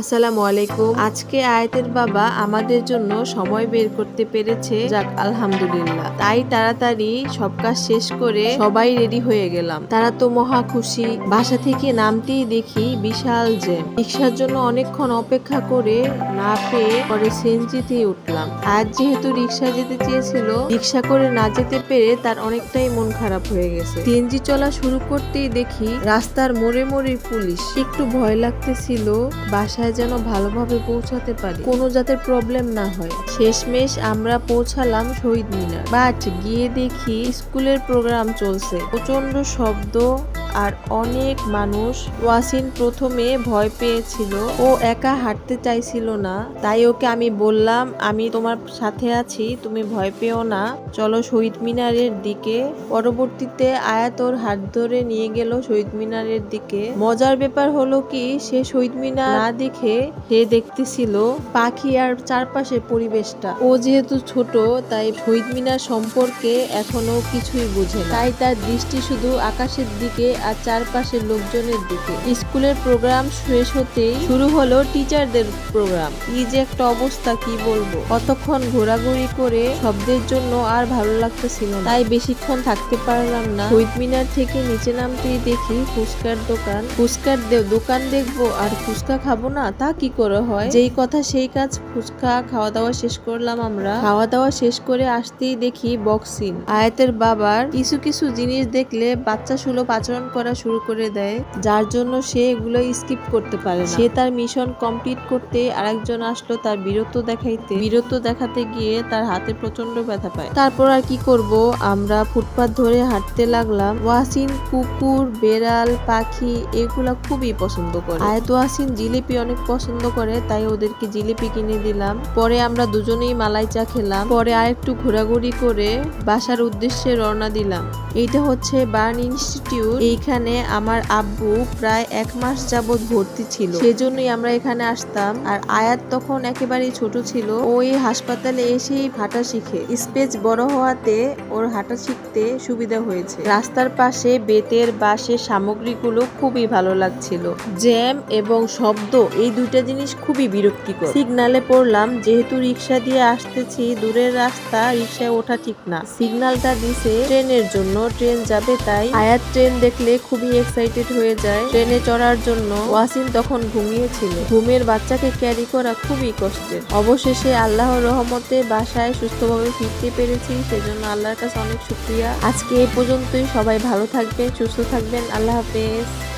আসসালামু আলাইকুম। আজকে আয়াতের বাবা আমাদের জন্য সময় বের করতে পেরেছে। যাক, আলহামদুলিল্লাহ। তাই তাড়াতাড়ি সব কাজ শেষ করে সবাই রেডি হয়ে গেলাম। তারা তো মহা খুশি। বাসা থেকে নামতেই দেখি বিশাল জ্যাম। রিক্সার জন্য অনেকক্ষণ অপেক্ষা করে না পেয়ে পরে সেনজিতে উঠলাম। আজ যেহেতু রিক্সা যেতে চেয়েছিল, রিক্সা করে না যেতে পেরে তার অনেকটাই মন খারাপ হয়ে গেছে। সিএনজি চলা শুরু করতেই দেখি রাস্তার মোড়ে মোড়ে পুলিশ। একটু ভয় লাগতেছিল বাসায় যেন ভালোভাবে পৌঁছাতে পারি। কোনো যাতে প্রবলেম না হয়। শেষমেশ আমরা পৌঁছালাম শহীদ মিনার। বাট গিয়ে দেখি স্কুলের প্রোগ্রাম চলছে। প্রচণ্ড শব্দ আর অনেক মানুষ ওয়াসিন প্রথমে ভয় পেয়েছিল। ও একা হাঁটতে চাইছিল না। তাই ওকে আমি বললাম, আমি তোমার সাথে আছি, তুমি ভয় পেও না। চলো শহীদ মিনারের দিকে। পরবর্তীতে আয়াত ওর হাত ধরে নিয়ে গেল শহীদ মিনারের দিকে। মজার ব্যাপার হলো কি, সে শহীদ মিনার না দেখে সে দেখতেছিল পাখি আর চারপাশের পরিবেশটা। ও যেহেতু ছোট, তাই শহীদ মিনার সম্পর্কে এখনও কিছুই বোঝে তাই তার দৃষ্টি শুধু আকাশের দিকে আর চারপাশের লোকজনের দিকে। স্কুলের প্রোগ্রাম শেষ হতেই শুরু হলো টিচারদের প্রোগ্রাম। কি যে একটা অবস্থা, কি বলব? কতক্ষণ ঘোরাঘুরি করে শব্দের জন্য আর ভালো লাগতেছিল তাই বেশিক্ষণ থাকতে পারলাম না। শহীদ মিনার থেকে নিচে নামতেই দেখি ফুচকার দোকান। ফুচকার দোকান দেখব আর ফুচকা খাব না, তা কি করে হয়? যেই কথা সেই কাজ, ফুচকা খাওয়া দাওয়া শেষ করলাম আমরা। খাওয়া দাওয়া শেষ করে আসতেই দেখি বক্সিং। আয়াতের বাবার কিছু কিছু জিনিস দেখলে বাচ্চা সুলভ আচরণ করা শুরু করে দেয়, যার জন্য সে এগুলো স্কিপ করতে পারে সে তার মিশন কমপ্লিট করতে আরেকজন আসলো তার বীরত্ব দেখাইতে। বীরত্ব দেখাতে গিয়ে তার হাতে প্রচণ্ড ব্যথা পায়। তারপর আর কি করব? আমরা ফুটপাথ ধরে হাঁটতে লাগলাম। ওয়াসিন, কুকুর, বেড়াল, পাখি এগুলা খুবই পছন্দ করে। আয়াত ওয়াসিন জিলিপি অনেক পছন্দ করে, তাই ওদেরকে জিলিপি কিনে দিলাম। পরে আমরা দুজনেই মালাই চা খেলাম। পরে আর একটু ঘোরাঘুরি করে বাসার উদ্দেশ্যে রওনা দিলাম। এইটা হচ্ছে বার্ন ইনস্টিটিউট। এইখানে আমার আব্বু প্রায় এক মাস যাবৎ ভর্তি ছিল। সেজন্যই আমরা এখানে আসতাম। আর আয়াত তখন একেবারেই ছোট ছিল। ও এই হাসপাতালে এসেই হাঁটা শিখে। স্পেস বড় হওয়াতে ওর হাঁটা শিখতে সুবিধা হয়েছে। রাস্তার পাশে বেতের বাঁশের সামগ্রীগুলো খুবই ভালো লাগছিল। জ্যাম এবং শব্দ এই দুইটা জিনিস খুবই বিরক্তিকর। সিগনালে পড়লাম, যেহেতু রিক্সা দিয়ে আসতেছি, দূরের রাস্তা রিক্সায় ওঠা ঠিক না। সিগন্যালটা দিছে ট্রেনের জন্য। ট্রেন যাবে তাই? আয়াত ট্রেন দেখলে খুবই এক্সাইটেড হয়ে যায়। ট্রেনে চড়ার জন্য ওয়াসিম তখন ঘুমিয়েছিল। ঘুমের বাচ্চাকে ক্যারি করা খুবই কষ্টের। অবশেষে আল্লাহর রহমতে বাসায় সুস্থভাবে ফিরতে পেরেছি, সেজন্য আল্লাহর কাছে অনেক শুক্রিয়া। আজকে এ পর্যন্তই। সবাই ভালো থাকবেন, সুস্থ থাকবেন। আল্লাহ হাফেজ।